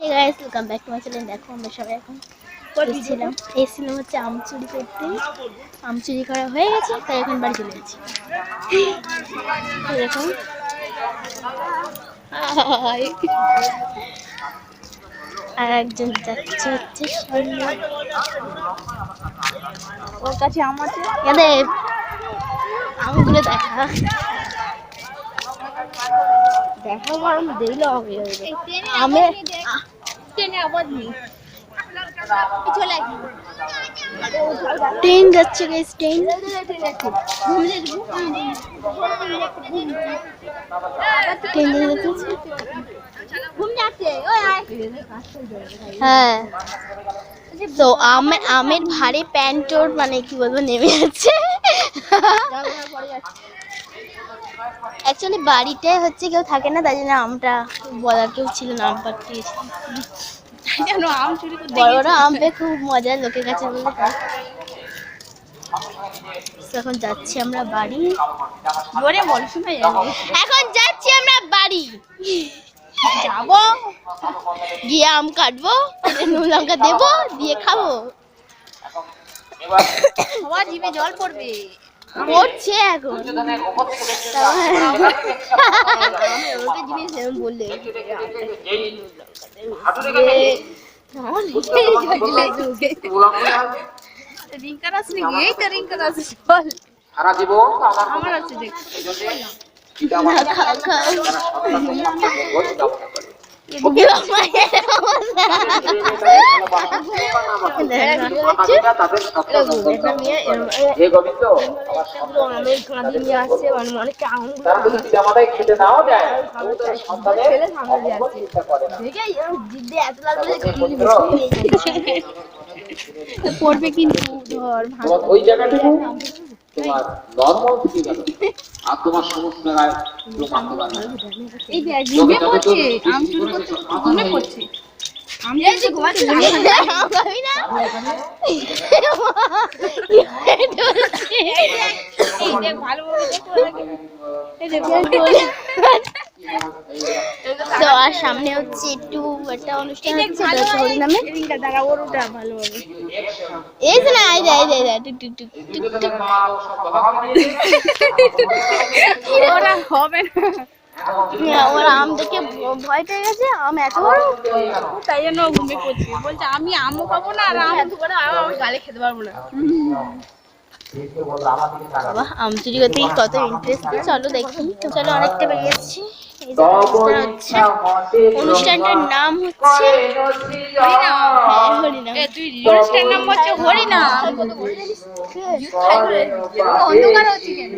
Guys welcome back to my channel দেখো আমরা সবাই এখন এসেছিলাম। এসেছিলাম হচ্ছে আম চুরি করতে। আম চুরি করা হয়ে গেছে তাই এখন বাড়ি চলে যাচ্ছি। এই দেখো হাই। আর একজন যাচ্ছে হচ্ছে ওর কাছে আম আছে? এদের আমগুলো দেখা। দেখা গরম দিলে হবে আমে ট্রেনে আবার নেই ট্রেন যাচ্ছে গাইস ট্রেন। ট্রেন হ্যাঁ। তো আমের আমের ভারে প্যান্টোর মানে কি বলব নেমে যাচ্ছে। অ্যাকচুয়ালি বাড়িতে হচ্ছে কেউ থাকে না তাই জন্য আমটা বলার কেউ ছিল না আম পাড়তে গেছিলাম। জানো আম চুরি করতে বড় বড় আম পেয়ে খুব মজা লোকের কাছে বলে খাই। তো এখন যাচ্ছি আমরা বাড়ি। জোরে বল শুনে যাবে। এখন যাচ্ছি আমরা বাড়ি। যাব গিয়ে আম কাটবো কেটে নুন লঙ্কা দেবো দিয়ে খাব। সবার জিভে জল পড়বে। পড়ছে এখন। ওকে জিনিস এরকম বললে রিঙ্কার আসলে এই রিঙ্কার আছে চল সারা জীবন আমার আছে দেখ। না, খা- পড়বে কিন্তু ধর ওই জায়গাটুকু? তোমার নর্মাল থেকে গেল আর তোমার সমস্ত জায়গায় পুরো মানতে এই দেখ ঘুমে পড়ছে আম চুরি করছে ঘুমে পড়ছে আম চুরি ঘুমাচ্ছে খাবি না? এই দেখ ভালোভাবে দেখো এই দেখ তো আর সামনে হচ্ছে একটু একটা অনুষ্ঠান হচ্ছে এটা হচ্ছে হরিনামে দাঁড়া ওর ওটা ভালোভাবে এই যে না এই যে এই যে, এই যে, টুক টুক টুক টুক টুক। ওরা হবে না। ওর আম দেখে ভয় পেয়ে গেছে আম এত বড়। তাই জন্য ও ঘুমিয়ে পড়ছে। বলছে আমি আমও খাব না আর আম করে আম আমি গালে খেতে পারব না। বাবা আম চুরি করতে কত ইন্টারেস্ট চলো দেখি। চলো অনেকটা বেরিয়ে যাচ্ছি। এই হচ্ছে। অনুষ্ঠানটার নাম হচ্ছে হ্যাঁ হরিনাম? অন্ধকার হচ্ছে কেন?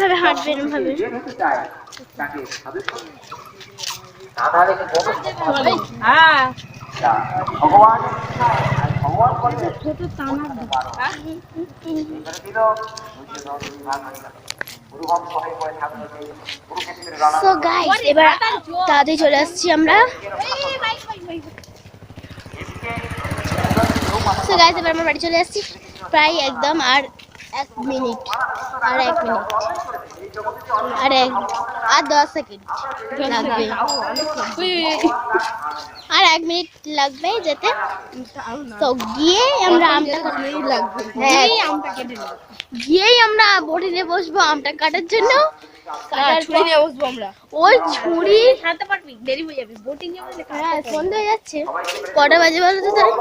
ভাবে হাঁটবে এরকম ভাবে সো গাইস এবার তাড়াতাড়ি চলে আসছি আমরা। সো গাইস এবার আমরা বাড়ি চলে আসছি। প্রায় একদম আর এক মিনিট, আর এক মিনিট, আর এক আর দশ সেকেন্ড লাগবে আর এক মিনিট লাগবে যেতে তো গিয়ে আমরা আমটা লাগবে হ্যাঁ আমটা গিয়েই আমরা বোটিনে বসবো আমটা কাটার জন্য কাটার ছুরি নিয়ে বসবো আমরা ওই ছুরি হাতে পারবি দেরি হয়ে যাবে বোটিং হ্যাঁ হয়ে যাচ্ছে কটা বাজে বলো তো তাহলে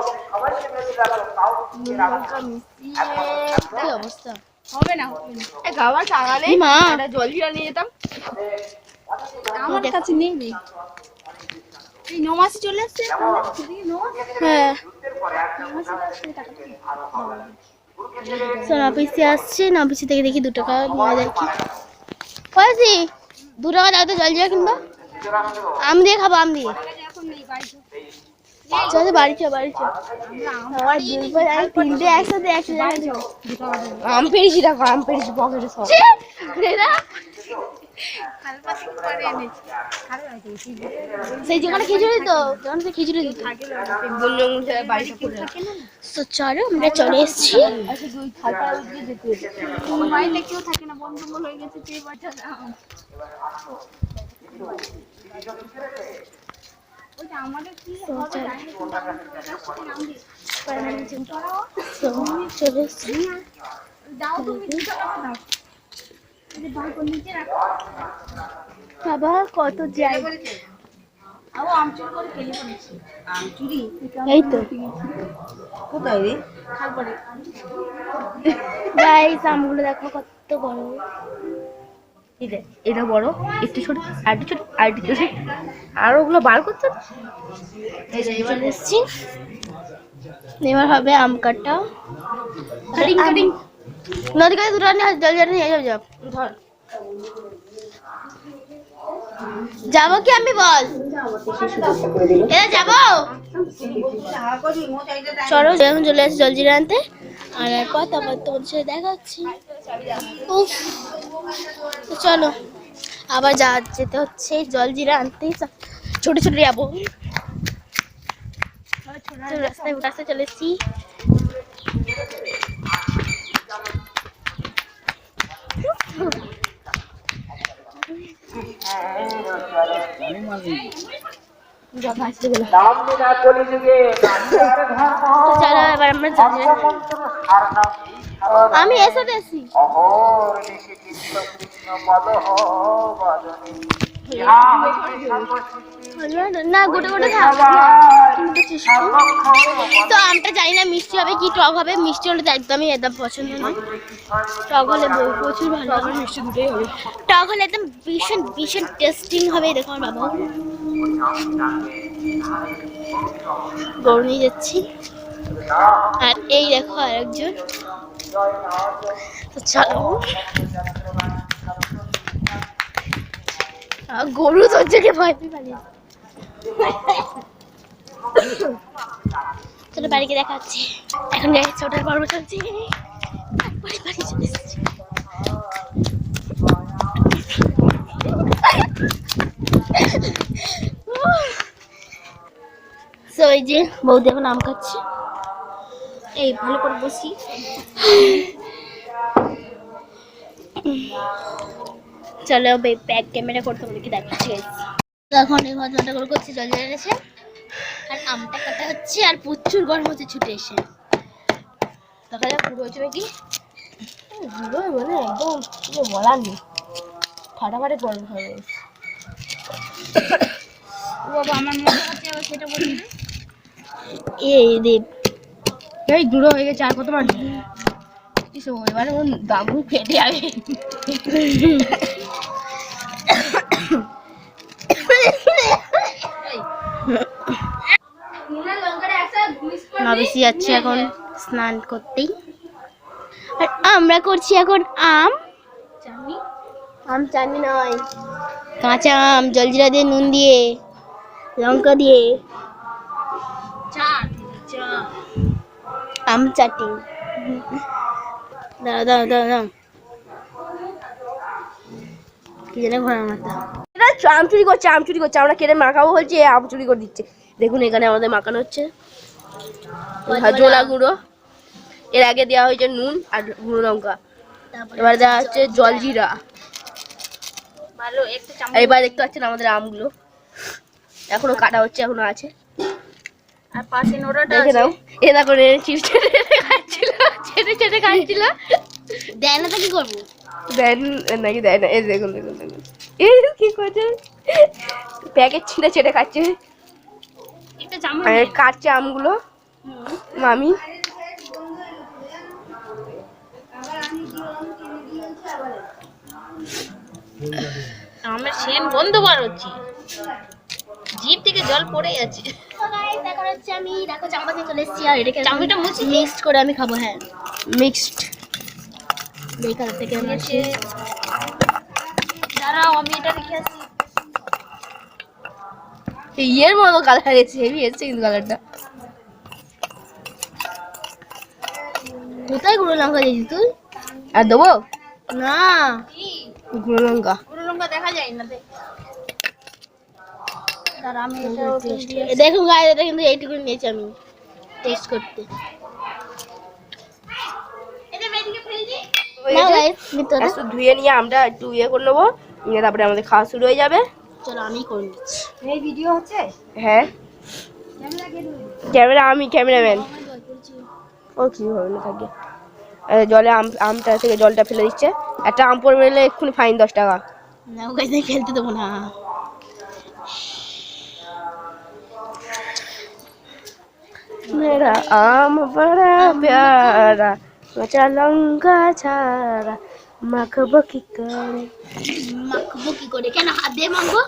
কি অবস্থা হবে না। হবে না এ টাঙালে মা একটা জল নিয়ে যেতাম। আমার কাছে নেই। নেই এই নমাসি চলে আসছে। হ্যাঁ। শোনা পিসি আসছে। না পিসি থেকে দেখি দু টাকা নিয়ে যায় কি। কয়েছি দু টাকা দাও তো জল জিরা কিনবো। আম দিয়ে খাব আম দিয়ে। এখন নেই চল বাড়ি চো বাড়ি চো আমার দুর্বল আমি তিনটে একসাথে একসাথে আম পেরেছি দেখো আম পেরেছি পকেটে সব। সেই যেখানে খিচুড়ি তো যেখানে সে খিচুড়ি দিত। তো চলো আমরা চলে এসেছি। থাকে না বন্ধ হয়ে গেছে চলে এসেছি। দাও তুমি দুটো টাকা দাও। এই যে বার করে নিচে রাখো। বাবা কত যাই। এই তো। কোথায় রে? আমগুলো দেখো কত বড়। এটা বড় একটু ছোট আর একটু ছোট আর একটু ছোট। আর ওগুলো বার করতে। চলে এসেছি। এবার হবে আম কাটা। নদী কাছে দুটো নিয়ে জল জল নিয়ে যাও যাও। ধর। যাব কি আমি বল? এ যাব? চলো এখন চলে আসছি জলজিরা আনতে। আর এরপর তারপর তোমাদের সাথে দেখা হচ্ছে উফ চলো, আবার যা যেতে হচ্ছে জলজিরা আনতে ছোট ছোট যাব। রাস্তায় রাস্তায় চলে এসেছি। আসতে আমি এসে গেছি না গোটে গোটে তো আমটা জানি না মিষ্টি হবে কি টক হবে। মিষ্টি হলে তো একদমই একদম পছন্দ নয়। টক হলে প্রচুর ভালো হবে। মিষ্টি দুটোই হবে। টক হলে একদম ভীষণ ভীষণ টেস্টিং হবে দেখো আমার বাবা গরু নিয়ে যাচ্ছি। আর এই দেখো আরেকজন। তো চলো। গরু তোর থেকে ভয় পেয়ে পালিয়ে চলো বাড়িকে দেখা হচ্ছে এখন গাড়ি ছোটার পর্ব চলছে। বাড়ি বাড়ি চলে এসেছি। So, এই যে বৌদি এখন আম খাচ্ছে। এই ভালো করে বসি। চলো ব্যাক ক্যামেরা করতে বলে দেখাচ্ছি এখন এই ঘটনাটা করে করছি জল জল এসে আর আমটা কাটা হচ্ছে আর প্রচুর গরম হচ্ছে ছুটে এসে। দেখা যাক পুরো হয়েছে নাকি? পুরো মানে একদম কিছু বলার নেই। ফাটাফাটি গরম হয়ে গেছে। বাবা আমার মনে হচ্ছে আবার সেটা বলি না এই দেব এই দূর হয়ে গেছে আর কত কিছু এবারে ওর দামু ফেটে যাবে। নবেশি যাচ্ছে এখন স্নান করতেই। আর আমরা করছি এখন আম। আম চাটনি নয়। কাঁচা আম জলজিরা দিয়ে নুন দিয়ে লঙ্কা দিয়ে। আম চাটনি দাঁড়া দাঁড়া দাঁড়া দাঁড়া কি জানে ঘোড়ার মাথা এটা আম চুরি করছে আম চুরি করছে। আমরা কেটে মাখাবো বলছে আম চুরি করে দিচ্ছে। দেখুন এখানে আমাদের মাখানো হচ্ছে। জোলা গুঁড়ো। এর আগে দেওয়া হয়েছে নুন আর গুঁড়ো লঙ্কা। এবার দেওয়া হচ্ছে জলজিরা এবার দেখতে পাচ্ছেন আমাদের আমগুলো। এখনও কাটা হচ্ছে এখনও আছে। আর পাশে নোড়াটা দেখে আছে। নাও এ দেখো চিপস ছেড়ে খাচ্ছিল ছেড়ে ছেড়ে খাচ্ছিল। দেয় না তো কি করব? দেন নাকি দেয় না। এই দেখুন দেখুন দেখুন। এই কি করছে। প্যাকেট ছিঁড়ে ছেড়ে খাচ্ছে। আর কাটছে আমগুলো মামি। আমার সেন বন্ধ বার হচ্ছে জিভ থেকে জল পড়ে যাচ্ছে এখন হচ্ছে আমি। দেখো চামচ চলে এসেছি আর এটাকে চামচটা মুছি মিক্সড করে আমি খাব হ্যাঁ। মিক্সড বেকার থেকে আমি আসি। দাঁড়াও আমি এটা রেখে আসি। ইয়ের মতো কালার এসেছে হেভি এসেছে কিন্তু কালারটা কোথায় গুঁড়ো লঙ্কা দিয়েছিস তুই? আর দেবো? না। গুঁড়ো লঙ্কা। গুঁড়ো লঙ্কা দেখা যায় না আমি ওকে দেখুন গায়ে এটা কিন্তু এইটুকু নিয়েছি আমি। টেস্ট করতে। এটা মেয়েদিকে ফেলে দিই। না গাইস ভিতরে একটু ধুয়ে নিয়ে আমরা একটু ইয়ে করে নেব। নিয়ে তারপরে আমাদের খাওয়া শুরু হয়ে যাবে। চলো আমি করে নিচ্ছি। এই ভিডিও হচ্ছে? হ্যাঁ। ক্যামেরা কে ধরবে? ক্যামেরা আমি ক্যামেরাম্যান। ও কি হবে না থাকে। জলে আম আমটা থেকে জলটা ফেলে দিচ্ছে। একটা আম পড়ে এক্ষুনি ফাইন দশ টাকা। না ও গাইস খেলতে দেবো না। मेरा आम बड़ा प्यारा मचा लंका ছাড়া মাখবো কি করে মাখবো কি করে কেন হাত দিয়ে মাখবো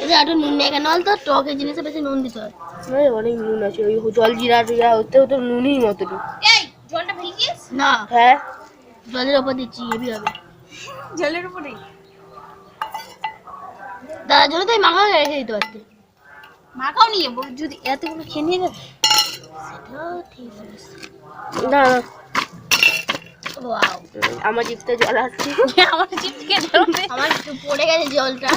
এটা একটু নুন নেই কেন বলতো টকের জিনিসে বেশি নুন দিতে হয় এই অনেক নুন আছে ওই জল জিরা টিরা হতে হতে নুনই মতটুকু এই জলটা ফেলছিস না হ্যাঁ জলের ওপর দিচ্ছি হেভি হবে জলের উপরে তার জন্য তো মাখা রেখে দিতে পারতি মাখাও নিয়ে যদি এতগুলো খেয়ে নিয়ে যাবে সেটাও ঠিক না আমার জিপতে জল আসছে। আমার খেয়ে ধরবে আমার পড়ে গেছে জলটা।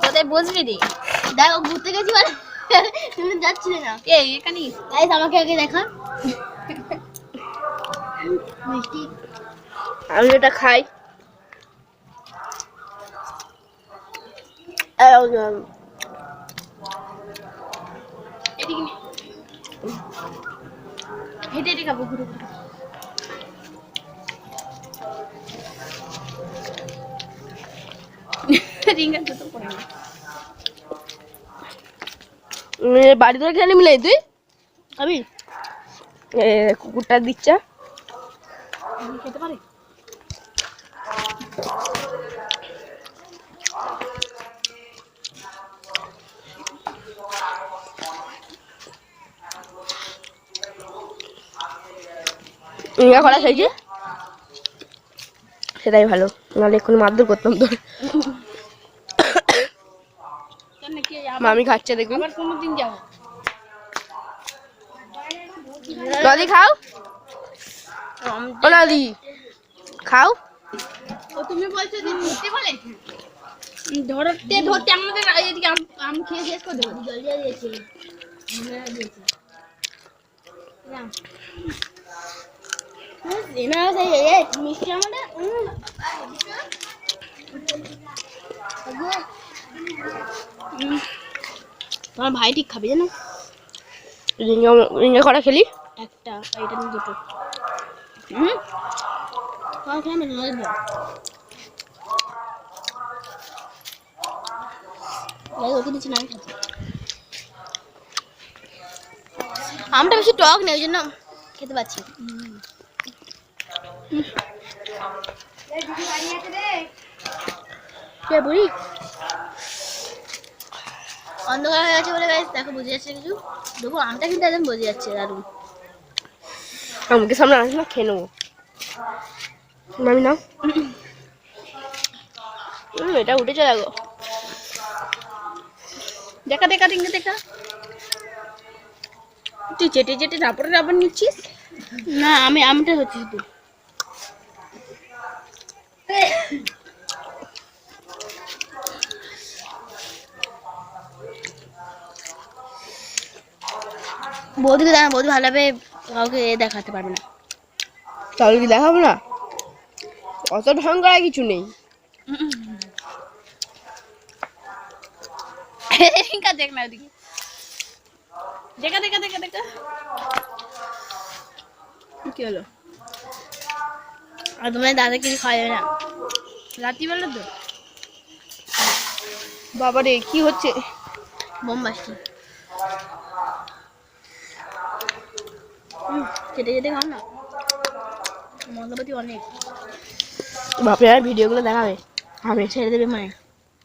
কোথায় বসবি রে? দেখো ঘুরতে গেছি মানে তুমি যাচ্ছিলে না। এই এখানে গাইস আমাকে আগে দেখা। মিষ্টি। আমি এটা খাই এই, ওই, উম, এদিকে নে। হেঁটে হেঁটে খাব ঘুরে ঘুরে বাড়ি ধরে খেলে মিলাই তুই? আমি? কুকুরটা দিচ্ছে। খেতে পারি? ইঙ্গা করা খেয়েছি সেটাই ভালো। নাহলে এক্ষুনি মারধর করতাম তোর। মামি খাচ্ছে যাব। দাদি খাও। ও খাও। ও তুমি বলছো যে বলে? ধরতে ধরতে আমাদের এদিকে আম আম খেয়ে শেষ করে দেবো। জল দিয়ে দিয়েছি। এ মিষ্টি আমাদের তোমার ভাই ঠিক খাবে জানো রিঙ্গা রিঙ্গা করা খেলি একটা এটা নিয়ে দুটো হুম ওকে দিচ্ছি না আমি খাচ্ছি। আমটা বেশি টক নেই ওই জন্য খেতে পাচ্ছি কে বুড়ি? অন্ধকার হয়ে গেছে বলে গাইস দেখো বুঝে যাচ্ছে কিছু? দেখো আমটা কিন্তু একদম বুঝে যাচ্ছে দারুণ। আমাকে সামনে আসে না খেয়ে নেব। মামি নাও। এটা উঠেছে দেখো। দেখা দেখা রিঙ্গা দেখা। তুই চেটে চেটে রাবড়ে রাবড় নিচ্ছিস? না আমি আমটা হচ্ছে শুধু। বৌদিকে দেখা বৌদি ভালোভাবে কাউকে দেখাতে পারবে না। তাহলে কি দেখাবো না? অত ঢং করা কিছু নেই। দেখ না ওদিকে। দেখা দেখা দেখা দেখা। কি হলো? আর তোমার দাদা কিছু খাওয়া যাবে না? রাত্রিবেলা তো? বাবা রে কি হচ্ছে? বোম বাসটি হুম, কেটে কেটে খাও না? মশলাপাতি অনেক। বাপরে আর ভিডিওগুলো দেখাবে? আমি ছেড়ে দেবে মানে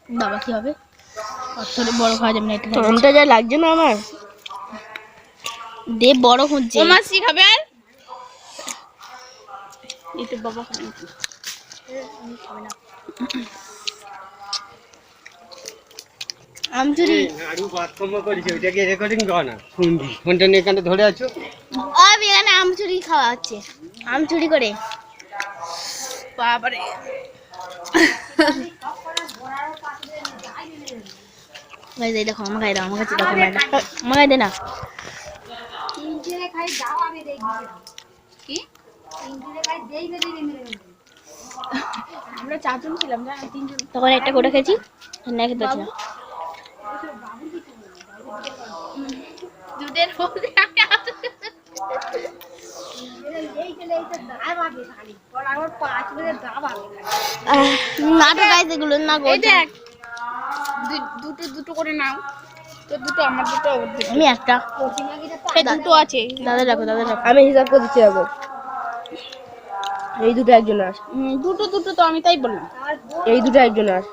বাবা কি হবে? অত বড় খাওয়া যাবে না এটা আমটা যা লাগছে না আমার। দে বড় খুঁজছে ও মাসি খাবে আর? তো বাবা খাবে। আমচুরি। নাড়ু বাথরুম করেছে ওইটাকে রেকর্ডিং কর না। ফোন দি ফোনটা নিয়ে এখানে ধরে আছো? আর এখানে আমচুরি খাওয়া হচ্ছে। আমচুরি করে। বাবারে। গাইজ এই দেখো খাই দাও আমার কাছে দেখো ম্যাডাম খাই দে না কি আমরা চারজন ছিলাম তিনজন। তখন একটা করে খেয়েছি না খেতে পারছি না। দুধের গাইজ এগুলো না গো দেখ দু- দুটো দুটো করে নাও। তো দুটো আমার দুটো আমি একটা। এই দুটো আছে। দাদা রাখো দাদা রাখো। আমি হিসাব করে দিচ্ছি যাব এই দুটো একজন হুম, দুটো দুটো তো আমি তাই বললাম। এই দুটো একজন আস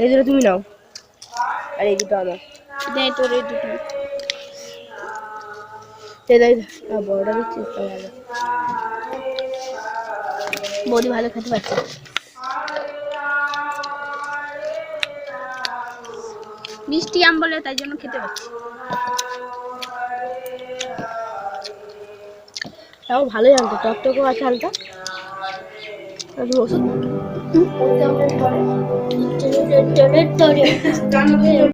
এই দুটো তুমি নাও। আর এই দুটো আমার। তোর এই দুটো। বড়টা দিচ্ছি ভালো। বৌদি ভালো খেতে পারছে মিষ্টি আম বলে তাই জন্য খেতে পাচ্ছি। তাও ভালোই আনতো টকটকও আছে আর ওষুধ